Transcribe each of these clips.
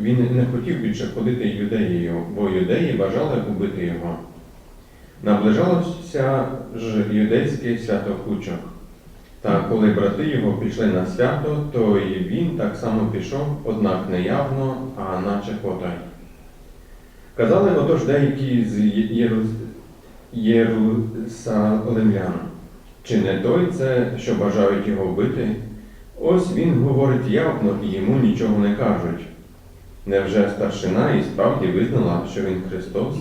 Він не хотів більше ходити юдеєю, бо юдеї бажали убити його. Наближалося ж юдейське свято кучок. Та коли брати його пішли на свято, то і він так само пішов, однак не явно, а наче потай. Казали отож деякі з Єру... Єрусалимлян, чи не той це, що бажають його вбити? Ось він говорить явно і йому нічого не кажуть. Невже старшина і справді визнала, що він Христос?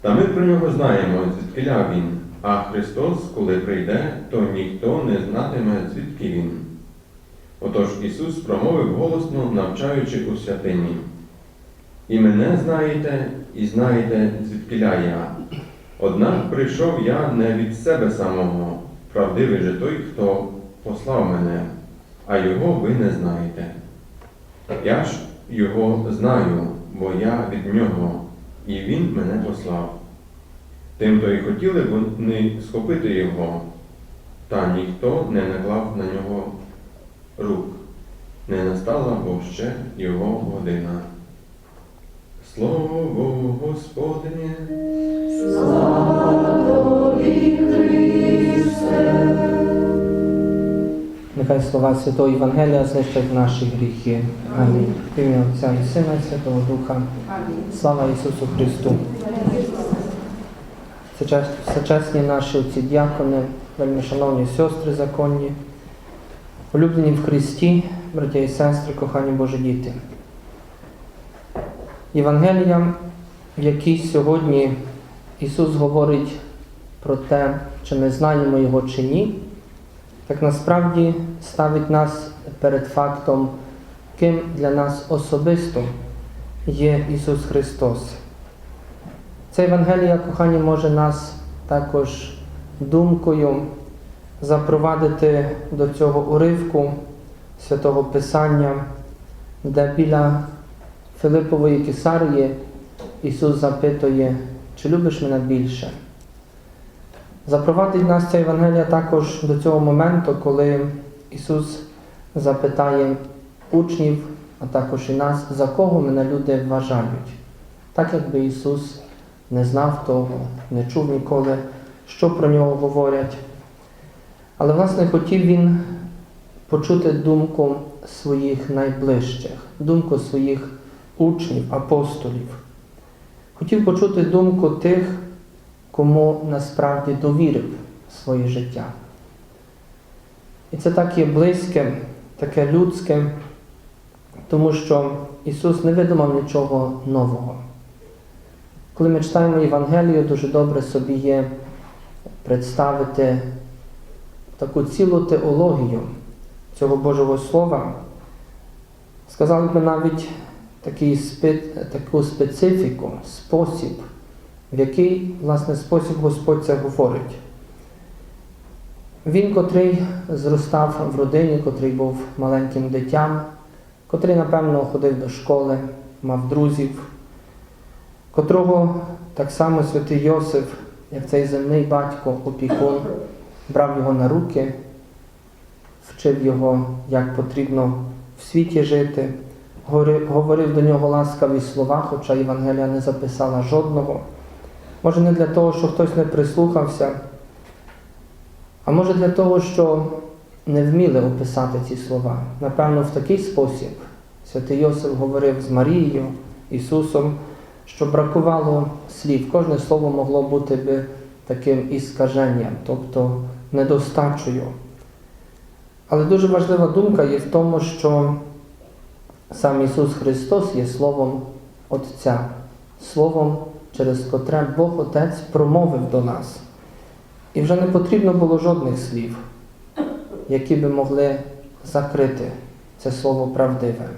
Та ми про нього знаємо, звідкиля він, а Христос, коли прийде, то ніхто не знатиме, звідки він. Отож Ісус промовив голосно, навчаючи у святині. І мене знаєте, і знаєте, звідкиля я. Однак прийшов я не від себе самого, правдивий же той, хто послав мене, а його ви не знаєте. Я ж його знаю, бо я від нього, і він мене послав. Тим то й хотіли вони схопити його, та ніхто не наклав на нього рук. Не настала бо ще його година. Слово Господнє. Слава Нехай слова Святого Євангелія знищать наші гріхи. Амінь. В ім'я Отця і Сина і Святого Духа. Слава Ісусу Христу. Всечесні наші отці діакони, вельми шановні сестри законні, улюблені в Христі, браття і сестри, кохані Божі діти. Євангелія, в якій сьогодні Ісус говорить про те, чи ми знаємо Його чи ні, так насправді ставить нас перед фактом, ким для нас особисто є Ісус Христос. Ця Євангелія, кохані, може нас також думкою запровадити до цього уривку святого Писання, де біля Филипової Кесарії Ісус запитує, чи любиш мене більше? Запровадить нас ця Євангелія також до цього моменту, коли Ісус запитає учнів, а також і нас, за кого мене люди вважають. Так якби Ісус не знав того, не чув ніколи, що про нього говорять. Але, власне, хотів Він почути думку своїх найближчих, думку своїх учнів, апостолів. Хотів почути думку тих, кому насправді довірив своє життя. І це так є близьке, таке людське, тому що Ісус не видумав нічого нового. Коли ми читаємо Євангелію, дуже добре собі є представити таку цілу теологію цього Божого Слова. Сказали б навіть такий, таку специфіку, спосіб, в який, власне, спосіб Господь це говорить. Він, котрий зростав в родині, котрий був маленьким дитям, котрий, напевно, ходив до школи, мав друзів, котрого так само святий Йосиф, як цей земний батько, опікун, брав його на руки, вчив його, як потрібно в світі жити, говорив- до нього ласкаві слова, хоча Євангелія не записала жодного. Може, не для того, що хтось не прислухався, а може для того, що не вміли описати ці слова. Напевно, в такий спосіб святий Йосиф говорив з Марією, Ісусом, що бракувало слів. Кожне слово могло бути би таким іскаженням, тобто недостачею. Але дуже важлива думка є в тому, що сам Ісус Христос є Словом Отця, Словом, через котре Бог Отець промовив до нас. І вже не потрібно було жодних слів, які би могли закрити це слово правдиве.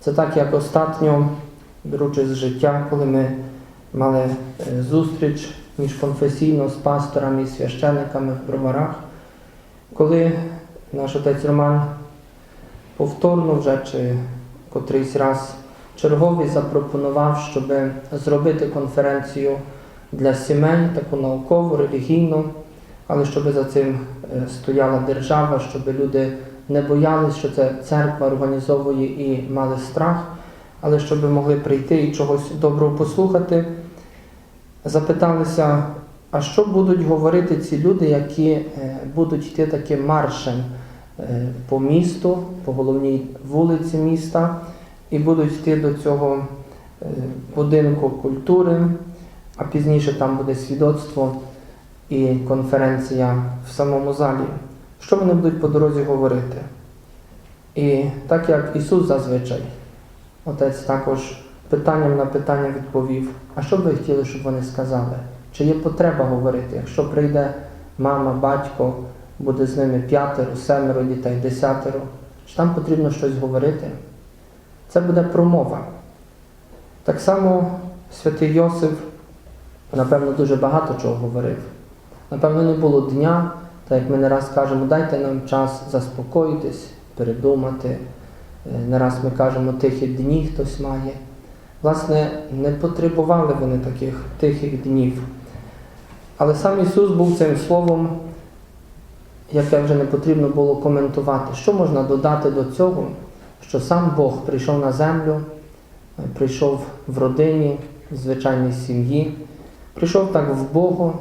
Це так, як остатньо, беручи з життя, коли ми мали е, зустріч міжконфесійно з пасторами і священниками в броварах, коли наш отець Роман повторно вже чи котрийсь раз черговий запропонував, щоб зробити конференцію для сімей, таку наукову, релігійну, але щоб за цим е, стояла держава, щоб люди не боялись, що це церква організовує і мали страх, але щоб могли прийти і чогось доброго послухати. Запиталися, а що будуть говорити ці люди, які е, будуть йти таким маршем е, по місту, по головній вулиці міста, і будуть йти до цього е, будинку культури, а пізніше там буде свідоцтво і конференція в самому залі. Що вони будуть по дорозі говорити? І так як Ісус зазвичай, Отець також питанням на питання відповів, а що б ви хотіли, щоб вони сказали? Чи є потреба говорити? Якщо прийде мама, батько, буде з ними п'ятеро, семеро дітей, десятеро, чи там потрібно щось говорити? Це буде промова. Так само святий Йосиф, напевно, дуже багато чого говорив. Напевно, не було дня, так як ми не раз кажемо, дайте нам час заспокоїтись, передумати. Е, Не раз ми кажемо, тихі дні хтось має. Власне, не потребували вони таких тихих днів. Але сам Ісус був цим словом, яке вже не потрібно було коментувати. Що можна додати до цього, що сам Бог прийшов на землю, прийшов в родині, в звичайній сім'ї, прийшов так в Богу,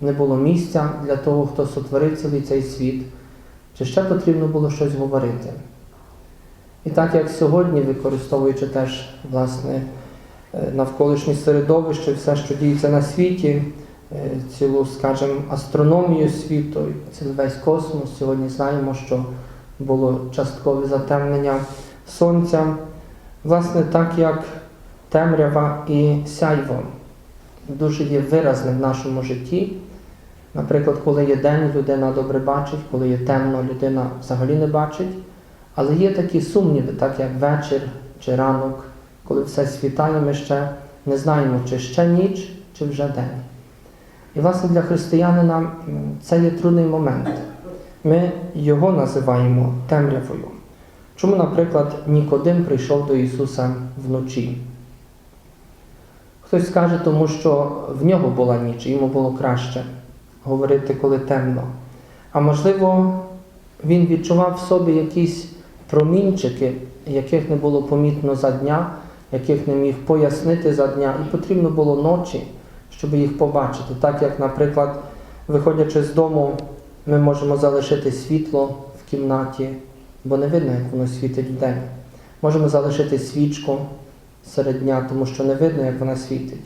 не було місця для того, хто сотворив цілий цей світ, чи ще потрібно було щось говорити. І так як сьогодні, використовуючи теж власне е, навколишнє середовище, все, що діється на світі, е, цілу, скажімо, астрономію світу, цілий весь космос, сьогодні знаємо, що було часткове затемнення сонця. Власне, так як темрява і сяйво дуже є виразним в нашому житті. Наприклад, коли є день, людина добре бачить, коли є темно, людина взагалі не бачить. Але є такі сумніви, так як вечір чи ранок, коли все світає, ми ще не знаємо, чи ще ніч, чи вже день. І власне для християнина це є трудний момент. Ми його називаємо темрявою. Чому, наприклад, Нікодим прийшов до Ісуса вночі? Хтось скаже, тому що в нього була ніч, йому було краще говорити, коли темно. А можливо, він відчував в собі якісь промінчики, яких не було помітно за дня, яких не міг пояснити за дня, і потрібно було ночі, щоб їх побачити. Так як, наприклад, виходячи з дому, ми можемо залишити світло в кімнаті, бо не видно, як воно світить вдень. Можемо залишити свічку серед дня, тому що не видно, як вона світить.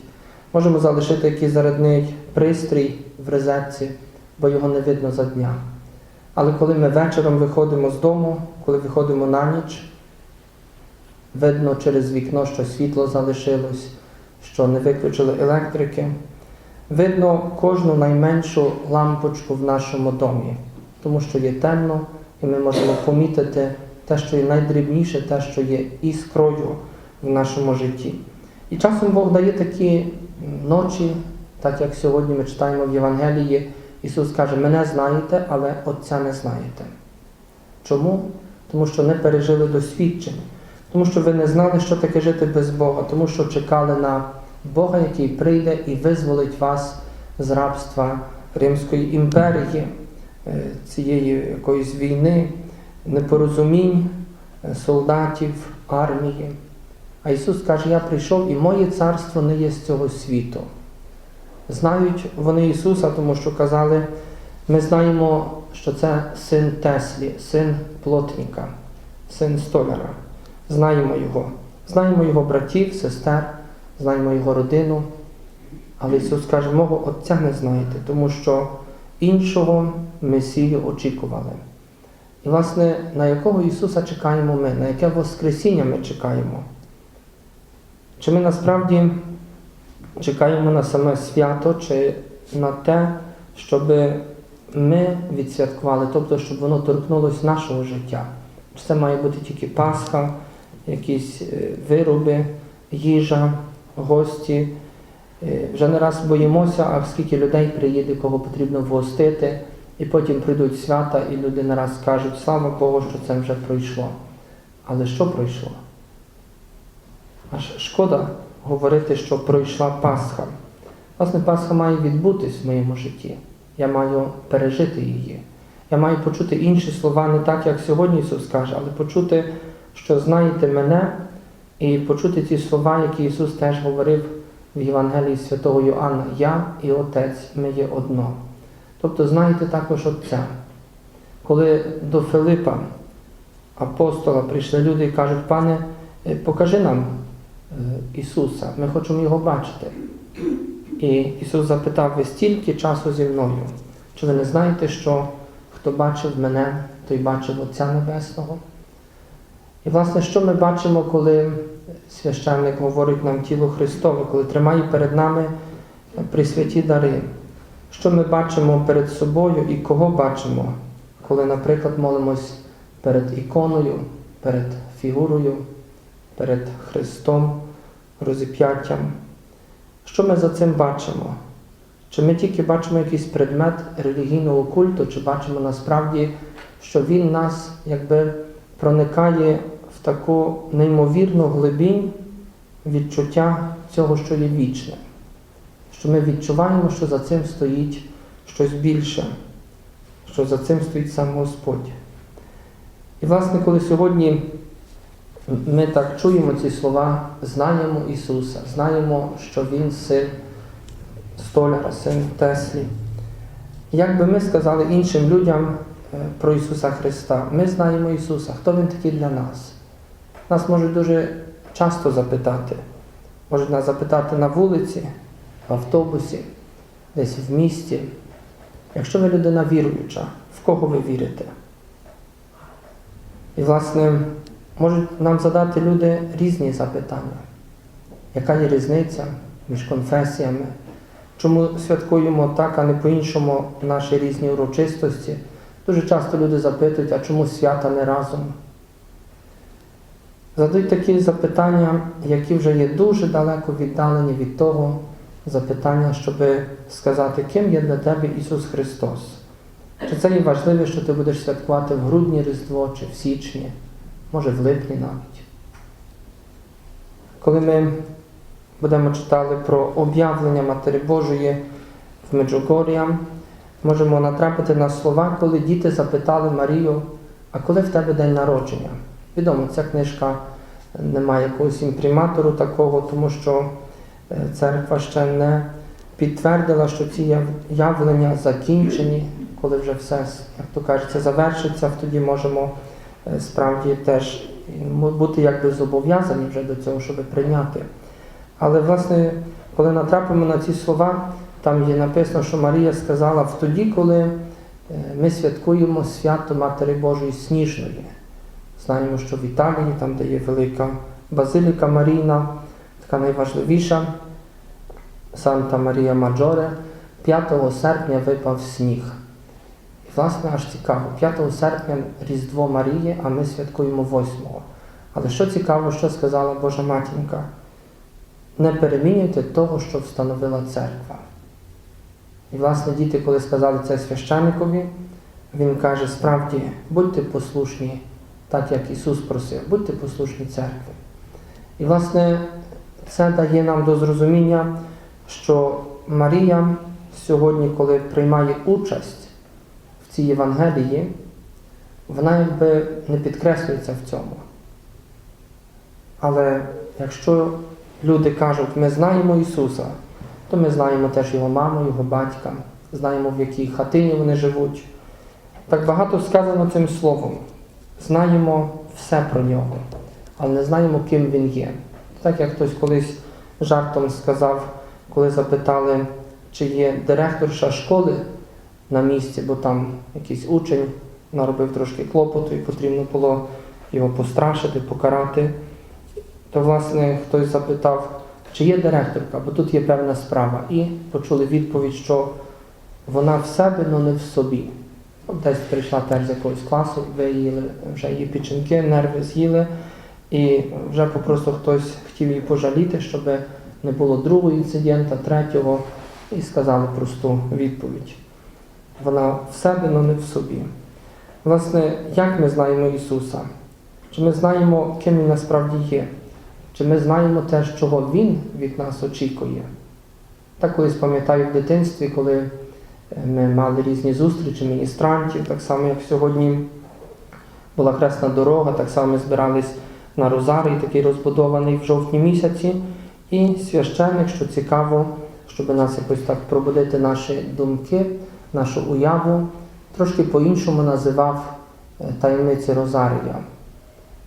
Можемо залишити якийсь зарядний пристрій в розетці, бо його не видно за дня. Але коли ми вечором виходимо з дому, коли виходимо на ніч, видно через вікно, що світло залишилось, що не виключили електрики. Видно кожну найменшу лампочку в нашому домі, тому що є темно, і ми можемо помітити те, що є найдрібніше, те, що є іскрою в нашому житті. І часом Бог дає такі ночі, так як сьогодні ми читаємо в Євангелії, Ісус каже, мене знаєте, але Отця не знаєте. Чому? Тому що не пережили досвідчень, тому що ви не знали, що таке жити без Бога, тому що чекали на Бога, який прийде і визволить вас з рабства Римської імперії, е, цієї якоїсь війни, непорозумінь е, солдатів, армії. А Ісус каже, я прийшов і моє царство не є з цього світу. Знають вони Ісуса, тому що казали, ми знаємо, що це син Теслі, син плотника, син столяра. Знаємо Його. Знаємо Його братів, сестер, знаємо Його родину. Але Ісус каже, мого Отця не знаєте, тому що іншого Месію очікували. І, власне, на якого Ісуса чекаємо ми, на яке Воскресіння ми чекаємо? Чи ми насправді чекаємо на саме свято, чи на те, щоб ми відсвяткували, тобто, щоб воно торкнулося нашого життя? Чи це має бути тільки Пасха, якісь е, вироби, їжа, гості? Е, Вже не раз боїмося, а скільки людей приїде, кого потрібно вгостити, і потім прийдуть свята, і люди не раз скажуть, слава Богу, що це вже пройшло. Але що пройшло? Аж шкода говорити, що пройшла Пасха. Власне, Пасха має відбутись в моєму житті. Я маю пережити її. Я маю почути інші слова не так, як сьогодні Ісус каже, але почути, що знаєте мене, і почути ті слова, які Ісус теж говорив в Євангелії святого Йоанна Я і Отець, ми є одно. Тобто знаєте також Отця. Коли до Филипа, апостола, прийшли люди і кажуть, пане, е, покажи нам е, Ісуса, ми хочемо Його бачити. І Ісус запитав, ви стільки часу зі мною. Чи ви не знаєте, що хто бачив мене, той бачив Отця Небесного? І, власне, що ми бачимо, коли священник говорить нам тіло Христове, коли тримає перед нами присвяті дари? Що ми бачимо перед собою і кого бачимо, коли, наприклад, молимось перед іконою, перед фігурою, перед Христом, розіп'яттям? Що ми за цим бачимо? Чи ми тільки бачимо якийсь предмет релігійного культу, чи бачимо насправді, що він нас якби проникає таку неймовірну глибінь відчуття цього, що є вічне? Що ми відчуваємо, що за цим стоїть щось більше, що за цим стоїть сам Господь. І, власне, коли сьогодні ми так чуємо ці слова, знаємо Ісуса, знаємо, що Він син столяра, син Теслі. Як би ми сказали іншим людям е, про Ісуса Христа, ми знаємо Ісуса, хто Він такий для нас? Нас можуть дуже часто запитати. Можуть нас запитати на вулиці, в автобусі, десь в місті. Якщо ви людина віруюча, в кого ви вірите? І, власне, можуть нам задати люди різні запитання. Яка є різниця між конфесіями? Чому святкуємо так, а не по-іншому наші різні урочистості? Дуже часто люди запитують, а чому свята не разом? Задають такі запитання, які вже є дуже далеко віддалені від того запитання, щоб сказати, ким є для тебе Ісус Христос. Чи це є важливо, що ти будеш святкувати в грудні Різдво чи в січні, може в липні навіть. Коли ми будемо читали про об'явлення Матері Божої в Меджугор'я, можемо натрапити на слова, коли діти запитали Марію, а коли в тебе день народження? Відомо, ця книжка не має якогось імприматору такого, тому що е, церква ще не підтвердила, що ці явлення закінчені, коли вже все, як то кажеться, завершиться, тоді можемо е, справді теж бути якби зобов'язані вже до цього, щоб прийняти. Але, власне, коли натрапимо на ці слова, там є написано, що Марія сказала в тоді, коли е, ми святкуємо свято Матері Божої Сніжної. Знаємо, що в Італії, там, де є велика Базиліка Марійна, така найважливіша, Санта Марія Маджоре, 5 серпня випав сніг. І, власне, аж цікаво, 5 серпня Різдво Марії, а ми святкуємо 8. Але що цікаво, що сказала Божа Матінка? Не перемінюйте того, що встановила церква. І, власне, діти, коли сказали це священникові, він каже, справді, будьте послушні, так як Ісус просив, будьте послушні церкві. І, власне, це дає нам до зрозуміння, що Марія сьогодні, коли приймає участь в цій Євангелії, вона якби не підкреслюється в цьому. Але якщо люди кажуть, ми знаємо Ісуса, то ми знаємо теж Його маму, Його батька, знаємо, в якій хатині вони живуть. Так багато сказано цим словом. Знаємо все про нього, але не знаємо, ким він є. Так як хтось колись жартом сказав, коли запитали, чи є директорша школи на місці, бо там якийсь учень наробив трошки клопоту і потрібно було його пострашити, покарати. То, власне, хтось запитав, чи є директорка, бо тут є певна справа. І почули відповідь, що вона в себе, але не в собі. От Десь прийшла теж з якогось класу, ви їли вже її печінки, нерви з'їли, і вже попросту хтось хотів її пожаліти, щоб не було другого інцидента, третього, і сказали просту відповідь. Вона в себе, але не в собі. Власне, як ми знаємо Ісуса? Чи ми знаємо, ким Він насправді є? чи ми знаємо те, чого Він від нас очікує. Так колись пам'ятаю в дитинстві, коли ми мали різні зустрічі міністрантів, так само як сьогодні була хресна дорога, так само ми збирались на Розарій, такий розбудований в жовтні місяці. І священник, що цікаво, щоб нас якось так пробудити наші думки, нашу уяву, трошки по-іншому називав е, таємниці Розарія.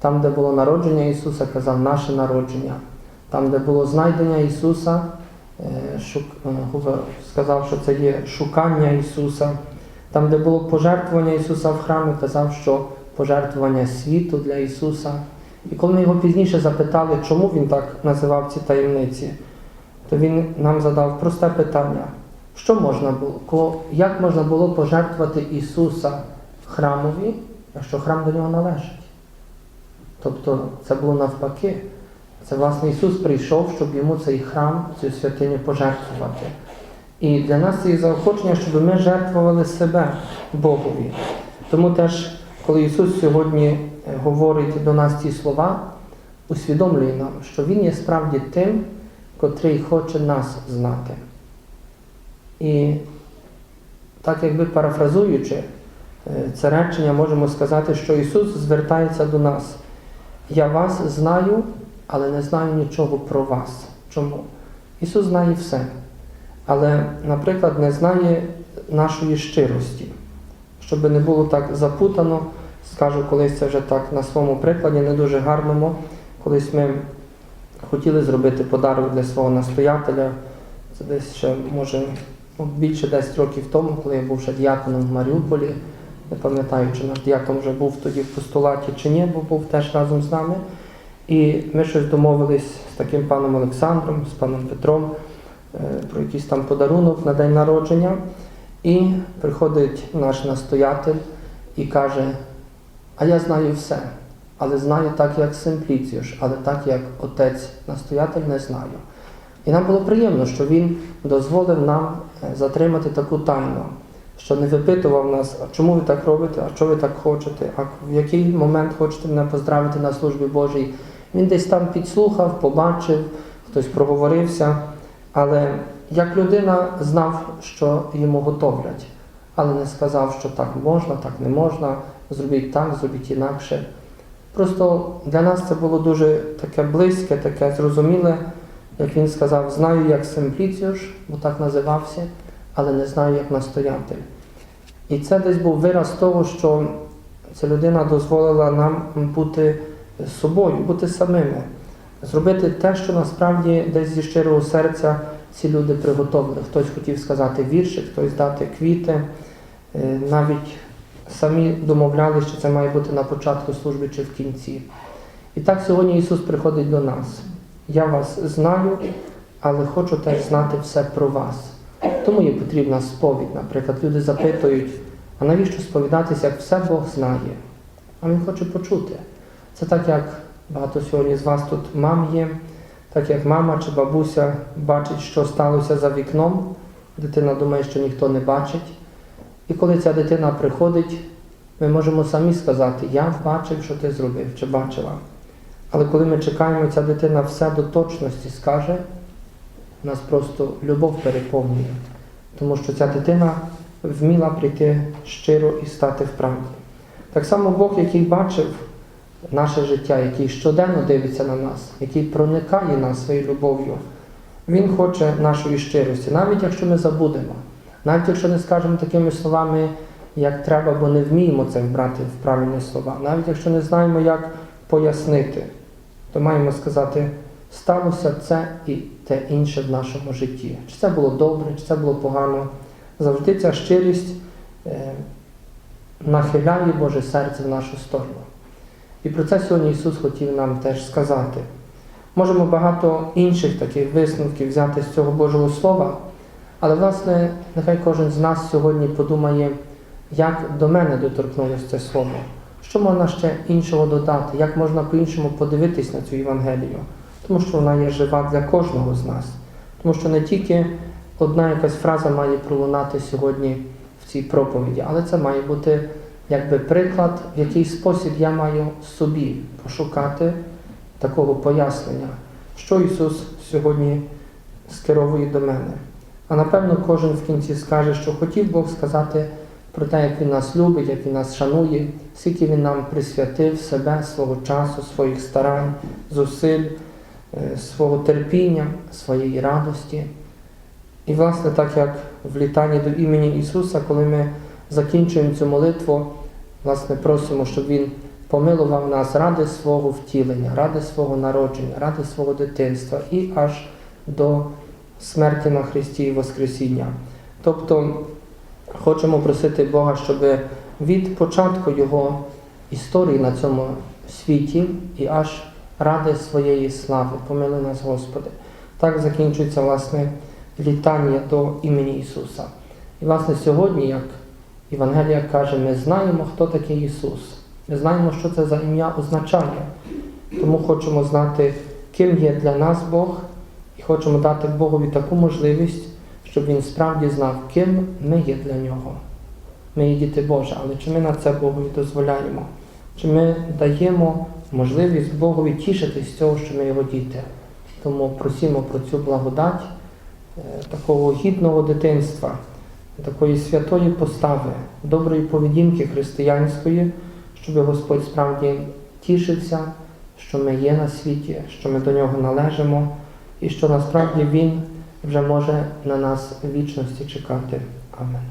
Там, де було народження Ісуса, казав наше народження. Там, де було знайдення Ісуса, е, е, сказав, що це є шукання Ісуса. Там, де було пожертвування Ісуса в храмі, казав, що пожертвування світу для Ісуса. І коли ми його пізніше запитали, чому він так називав ці таємниці, то він нам задав просте питання: що можна було, як можна було пожертвувати Ісуса храмові, якщо храм до нього належить? Тобто це було навпаки. Це власне Ісус прийшов, щоб йому цей храм, цю святиню пожертвувати. І для нас це є заохочення, щоб ми жертвували себе Богові. Тому теж, коли Ісус сьогодні е, говорить до нас ці слова, усвідомлює нам, що Він є справді тим, котрий хоче нас знати. І так якби парафразуючи е, це речення, можемо сказати, що Ісус звертається до нас. Я вас знаю, але не знаю нічого про вас. Чому? Ісус знає все. Але, наприклад, не знає нашої щирості. Щоб не було так запутано, скажу колись це вже так на своєму прикладі, не дуже гарному. Колись ми хотіли зробити подарок для свого настоятеля. Це десь ще, може, ну, більше 10 років тому, коли я був ще діяконом в Маріуполі. Не пам'ятаю, чи наш діякон вже був тоді в постулаті чи ні, бо був теж разом з нами. І ми щось домовились з таким паном Олександром, з паном Петром е, про якийсь там подарунок на день народження. І приходить наш настоятель і каже: А я знаю все, але знаю так, як Симпліціюш, але так, як отець настоятель не знаю. І нам було приємно, що він дозволив нам е, затримати таку тайну, що не випитував нас, а чому ви так робите, а що ви так хочете, а в який момент хочете мене поздравити на службі Божій. Він десь там підслухав, побачив, хтось проговорився, але як людина знав, що йому готовлять, але не сказав, що так можна, так не можна, зробіть так, зробіть інакше. Просто для нас це було дуже таке близьке, таке зрозуміле, як він сказав, знаю, як Симпліціюш, бо так називався, але не знаю, як настоятель. І це десь був вираз того, що ця людина дозволила нам бути собою, бути самими, зробити те, що насправді десь зі щирого серця ці люди приготовили. Хтось хотів сказати вірші, хтось дати квіти, Е, навіть самі домовляли, що це має бути на початку служби чи в кінці. І так сьогодні Ісус приходить до нас. Я вас знаю, але хочу теж знати все про вас. Тому є потрібна сповідь. Наприклад, люди запитують, а навіщо сповідатися, як все Бог знає? А Він хоче почути. Це так, як багато сьогодні з вас тут мам є, так як мама чи бабуся бачить, що сталося за вікном, дитина думає, що ніхто не бачить. І коли ця дитина приходить, ми можемо самі сказати, я бачив, що ти зробив, чи бачила. Але коли ми чекаємо, ця дитина все до точності скаже, нас просто любов переповнює. Тому що ця дитина вміла прийти щиро і стати в правді. Так само Бог, який бачив наше життя, який щоденно дивиться на нас, який проникає нас своєю любов'ю, Він хоче нашої щирості, навіть якщо ми забудемо, навіть якщо не скажемо такими словами, як треба, бо не вміємо це вбрати в правильні слова, навіть якщо не знаємо, як пояснити, то маємо сказати, сталося це і те інше в нашому житті. Чи це було добре, чи це було погано. Завжди ця щирість е, нахиляє Боже серце в нашу сторону. І про це сьогодні Ісус хотів нам теж сказати. Можемо багато інших таких висновків взяти з цього Божого Слова, але, власне, нехай кожен з нас сьогодні подумає, як до мене доторкнулося це слово. Що можна ще іншого додати, як можна по-іншому подивитись на цю Євангелію, тому що вона є жива для кожного з нас. Тому що не тільки одна якась фраза має пролунати сьогодні в цій проповіді, але це має бути якби приклад, в який спосіб я маю собі пошукати такого пояснення, що Ісус сьогодні скеровує до мене. А напевно, кожен в кінці скаже, що хотів Бог сказати про те, як Він нас любить, як Він нас шанує, скільки Він нам присвятив себе, свого часу, своїх старань, зусиль, е, свого терпіння, своєї радості. І, власне, так як в літанні до імені Ісуса, коли ми закінчуємо цю молитву, власне, просимо, щоб Він помилував нас ради свого втілення, ради свого народження, ради свого дитинства і аж до смерті на Христі і Воскресіння. Тобто хочемо просити Бога, щоб від початку Його історії на цьому світі і аж ради своєї слави, помили нас, Господи. Так закінчується власне літання до імені Ісуса. І власне сьогодні, як Євангелія каже, ми знаємо, хто такий Ісус. Ми знаємо, що це за ім'я означає. Тому хочемо знати, ким є для нас Бог, і хочемо дати Богові таку можливість, щоб Він справді знав, ким ми є для нього. Ми є діти Божі, але чи ми на це Богові дозволяємо? Чи ми даємо можливість Богові тішитись з цього, що ми його діти? Тому просимо про цю благодать е, такого гідного дитинства, такої святої постави, доброї поведінки християнської, щоб Господь справді тішився, що ми є на світі, що ми до нього належимо, і що насправді Він вже може на нас в вічності чекати. Амен.